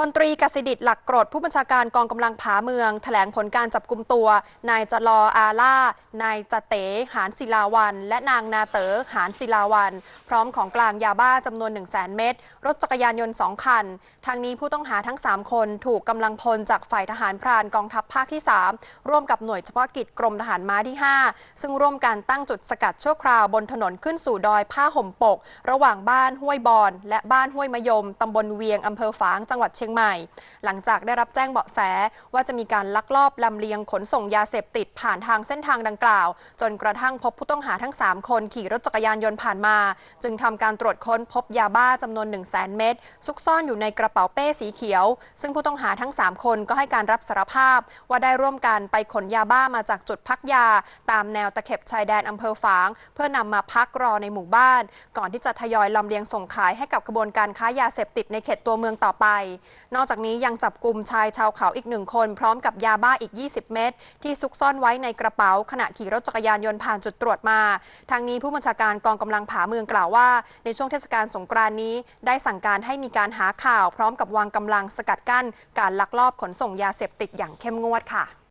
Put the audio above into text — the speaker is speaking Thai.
พลตรีกสิดิตหลักกรดผู้บัญชาการกองกำลังผาเมือง แถลงผลการจับกลุ่มตัว นายจลออาล่า นายจเตหานศิลาวัน และนางนาเต๋อหานศิลาวัน พร้อมของกลางยาบ้าจำนวน 1 0 0 0 0แเม็ดรถจักรยานยนต์ 2 คัน ทางนี้ผู้ต้องหาทั้ง 3 คนถูกกำลังพลจากฝ่ายทหารพรานกองทัพภาคที่ 3 ร่วมกับหน่วยเฉพาะกิจกรมทหารม้าที่ 5 ซึ่งร่วมกันตั้งจุดสกัดชั่วคราวบนถนนขึ้นสู่ดอยผ้าห่มปก ระหว่างบ้านห้วยบอน และบ้านห้วยมะยมตำบลเวียงอำเภอฝางจังหวัดเชียงใหม่ หลังจากได้รับแจ้งเบาะแสว่าจะมีการลักลอบลำเลียงขนส่งยาเสพติดผ่านทางเส้นทางดังกล่าว จนกระทั่งพบผู้ต้องหาทั้ง 3 คนขี่รถจักรยานยนต์ผ่านมา จึงทำการตรวจค้นพบยาบ้าจำนวน 1 0 0 0 0แเม็ดซุกซ่อนอยู่ในกระเป๋าเป้สีเขียว ซึ่งผู้ต้องหาทั้ง 3 คนก็ให้การรับสารภาพ ว่าได้ร่วมกันไปขนยาบ้ามาจากจุดพักยา ตามแนวตะเข็บชายแดนอำเภอฝาง เพื่อนำมาพักรอในหมู่บ้าน ก่อนที่จะทยอยลำเลียงส่งขายให้กับกระบวนการค้ายาเสพติดในเขตตัวเมืองต่อไปนอกจากนี้ยังจับกลุ่มชายชาวเขาอีกหนึ่งคน พร้อมกับยาบ้าอีก 20 เม็ดที่ซุกซ่อนไว้ในกระเป๋า ขณะขี่รถจักรยานยนต์ผ่านจุดตรวจมา ทางนี้ผู้บัญชาการกองกำลังผาเมืองกล่าวว่า ในช่วงเทศกาลสงกรานต์นี้ ได้สั่งการให้มีการหาข่าว พร้อมกับวางกำลังสกัดกั้น การลักลอบขนส่งยาเสพติดอย่างเข้มงวดค่ะ